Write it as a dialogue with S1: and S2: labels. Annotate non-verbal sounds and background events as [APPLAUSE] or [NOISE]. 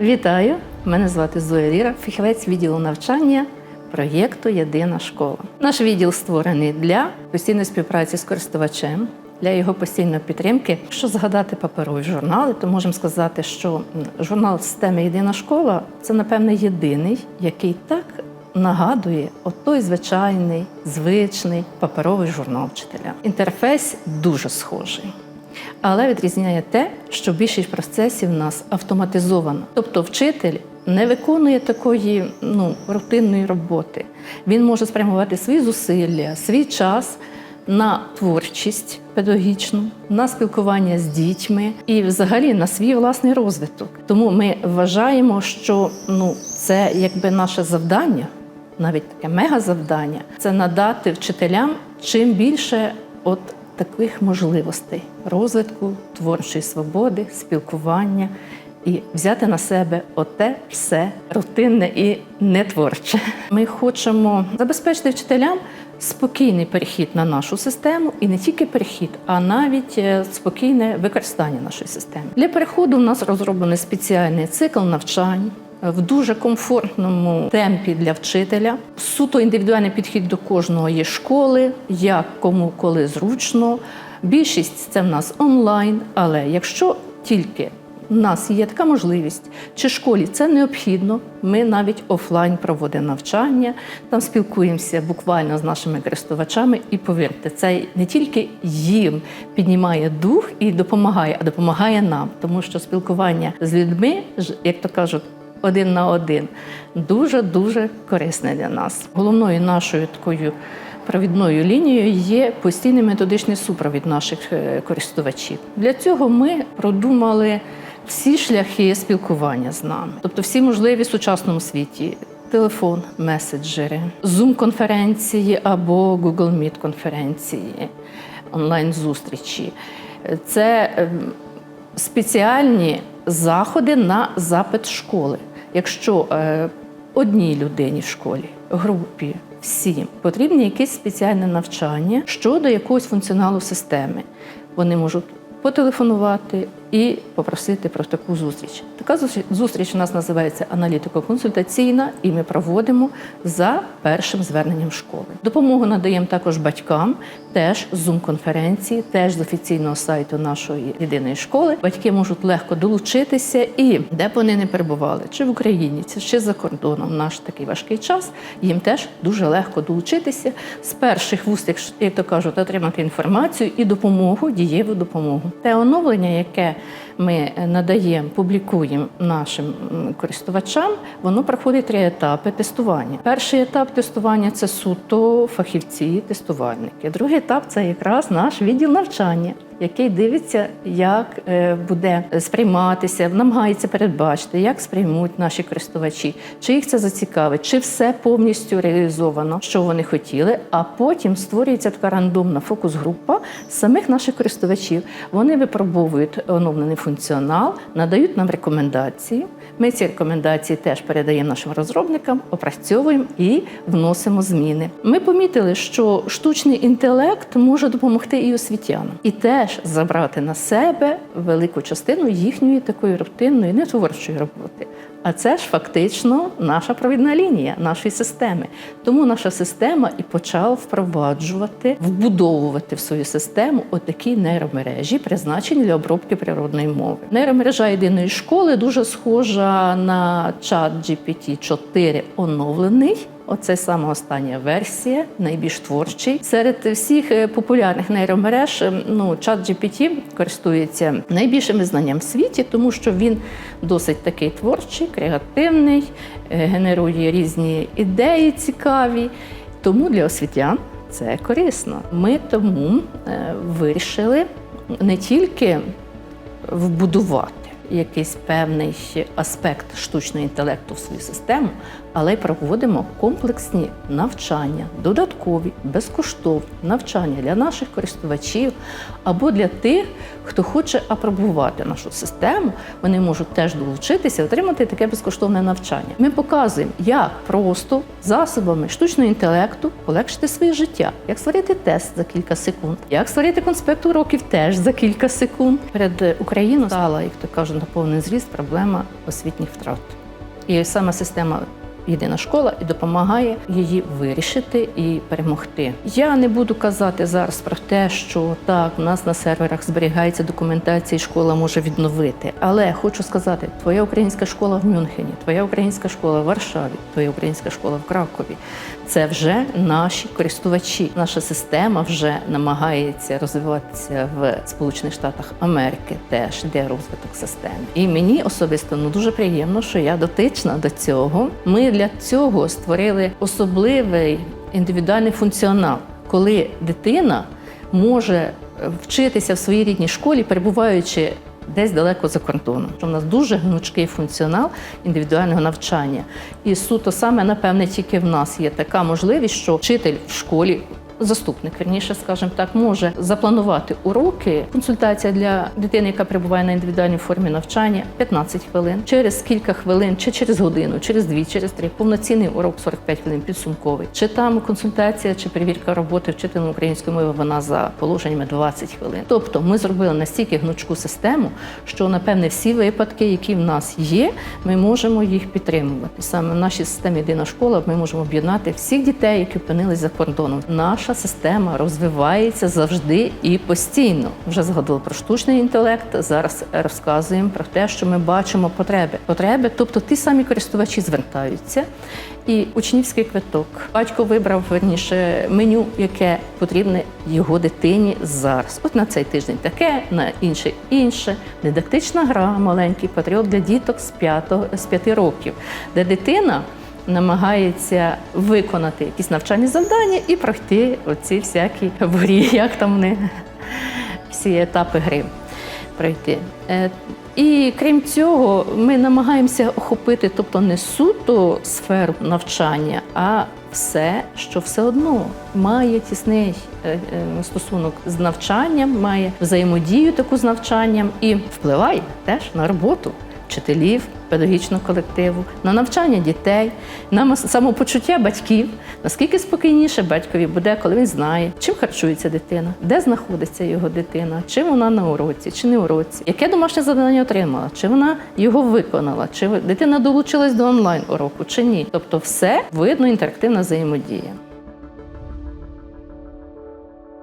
S1: Вітаю! Мене звати Зоя Ліра, фахівець відділу навчання проєкту Єдина школа. Наш відділ створений для постійної співпраці з користувачем, для його постійної підтримки. Якщо згадати паперові журнали, то можемо сказати, що журнал системи Єдина школа це, напевне, єдиний, який так нагадує от той звичайний, звичний паперовий журнал вчителя. Інтерфейс дуже схожий. Але відрізняє те, що більшість процесів у нас автоматизовано. Тобто вчитель не виконує такої ну, рутинної роботи. Він може спрямувати свої зусилля, свій час на творчість педагогічну, на спілкування з дітьми і взагалі на свій власний розвиток. Тому ми вважаємо, що ну, це якби наше завдання, навіть таке мегазавдання, це надати вчителям чим більше от таких можливостей розвитку, творчої свободи, спілкування і взяти на себе оте все рутинне і нетворче. Ми хочемо забезпечити вчителям спокійний перехід на нашу систему, і не тільки перехід, а навіть е, спокійне використання нашої системи. Для переходу в нас розроблений спеціальний цикл навчань в дуже комфортному темпі для вчителя. Суто індивідуальний підхід до кожного є школи, як кому коли зручно. Більшість це в нас онлайн, але якщо тільки у нас є така можливість, чи школі це необхідно, ми навіть офлайн проводимо навчання, там спілкуємося буквально з нашими користувачами, і повірте, це не тільки їм піднімає дух і допомагає, а допомагає нам, тому що спілкування з людьми, як то кажуть, один на один дуже дуже корисне для нас. Головною нашою такою провідною лінією є постійний методичний супровід наших е, користувачів. Для цього ми продумали всі шляхи спілкування з нами, тобто всі можливі в сучасному світі. Телефон, меседжери, Zoom-конференції або Google Meet конференції, онлайн-зустрічі. Це ем, спеціальні заходи на запит школи. Якщо е, одній людині в школі, групі, всім потрібні якесь спеціальне навчання щодо якогось функціоналу системи, вони можуть потелефонувати і попросити про таку зустріч. Така зустріч- зустріч у нас називається аналітико-консультаційна, і ми проводимо за першим зверненням школи. Допомогу надаємо також батькам, теж з Zoom-конференції, теж з офіційного сайту нашої єдиної школи. Батьки можуть легко долучитися і де б вони не перебували, чи в Україні, чи за кордоном, в наш такий важкий час. Їм теж дуже легко долучитися з перших вуст, як, то кажуть, отримати інформацію і допомогу, дієву допомогу. Те оновлення, яке ми надаємо, публікуємо нашим користувачам, воно проходить три етапи тестування. Перший етап тестування це суто фахівці, тестувальники. Другий етап це якраз наш відділ навчання. Який дивиться, як е, буде сприйматися, намагається передбачити, як сприймуть наші користувачі, чи їх це зацікавить, чи все повністю реалізовано, що вони хотіли. А потім створюється така рандомна фокус-група самих наших користувачів. Вони випробовують оновлений функціонал, надають нам рекомендації. Ми ці рекомендації теж передаємо нашим розробникам, опрацьовуємо і вносимо зміни. Ми помітили, що штучний інтелект може допомогти і освітянам, і теж забрати на себе велику частину їхньої такої рутинної, нетворчої роботи. А це ж фактично наша провідна лінія нашої системи. Тому наша система і почала впроваджувати, вбудовувати в свою систему отакі нейромережі, призначені для обробки природної мови. Нейромережа єдиної школи дуже схожа на чат GPT-4 оновлений. Оце саме остання версія, найбільш творчий. Серед всіх е, популярних нейромереж е, ну, чат GPT користується найбільшим знанням в світі, тому що він досить такий творчий, креативний, е, генерує різні ідеї цікаві. Тому для освітян це корисно. Ми тому е, вирішили не тільки вбудувати якийсь певний аспект штучного інтелекту в свою систему, але й проводимо комплексні навчання, додаткові, безкоштовні навчання для наших користувачів або для тих, хто хоче апробувати нашу систему. Вони можуть теж долучитися, отримати таке безкоштовне навчання. Ми показуємо, як просто засобами штучного інтелекту полегшити своє життя, як створити тест за кілька секунд, як створити конспект уроків теж за кілька секунд. Перед Україною стала, як то кажуть, на повний зріст проблема освітніх втрат. І саме система єдина школа і допомагає її вирішити і перемогти. Я не буду казати зараз про те, що так, у нас на серверах зберігається документація, і школа може відновити. Але хочу сказати, твоя українська школа в Мюнхені, твоя українська школа в Варшаві, твоя українська школа в Кракові це вже наші користувачі. Наша система вже намагається розвиватися в Сполучених Штатах Америки, теж де розвиток системи. І мені особисто ну дуже приємно, що я дотична до цього. Ми для цього створили особливий індивідуальний функціонал, коли дитина може вчитися в своїй рідній школі, перебуваючи десь далеко за кордоном. У нас дуже гнучкий функціонал індивідуального навчання. І суто саме, напевне, тільки в нас є така можливість, що вчитель в школі. Заступник, вірніше, скажімо так, може запланувати уроки. Консультація для дитини, яка перебуває на індивідуальній формі навчання, 15 хвилин. Через кілька хвилин, чи через годину, через дві, через три. Повноцінний урок 45 хвилин підсумковий. Чи там консультація, чи перевірка роботи вчителем української мови, вона за положеннями 20 хвилин. Тобто ми зробили настільки гнучку систему, що напевне всі випадки, які в нас є, ми можемо їх підтримувати. Саме в нашій системі єдина школа ми можемо об'єднати всіх дітей, які опинились за кордоном. Наша система розвивається завжди і постійно. Вже згадували про штучний інтелект. Зараз розказуємо про те, що ми бачимо потреби. Потреби, тобто ті самі користувачі звертаються. І учнівський квиток. Батько вибрав верніше меню, яке потрібне його дитині зараз. От на цей тиждень таке, на інший інше. Дидактична гра, маленький патріот для діток з 5, з 5 років, де дитина намагається виконати якісь навчальні завдання і пройти оці всякі в грі, [LAUGHS] як там вони всі етапи гри пройти. Е, І крім цього, ми намагаємося охопити, тобто не суто сферу навчання, а все, що все одно має тісний е, е, стосунок з навчанням, має взаємодію таку з навчанням і впливає теж на роботу вчителів, педагогічного колективу, на навчання дітей, на самопочуття батьків. Наскільки спокійніше батькові буде, коли він знає, чим харчується дитина, де знаходиться його дитина, чи вона на уроці, чи не уроці, яке домашнє завдання отримала, чи вона його виконала, чи дитина долучилась до онлайн уроку, чи ні. Тобто, все видно інтерактивна взаємодія.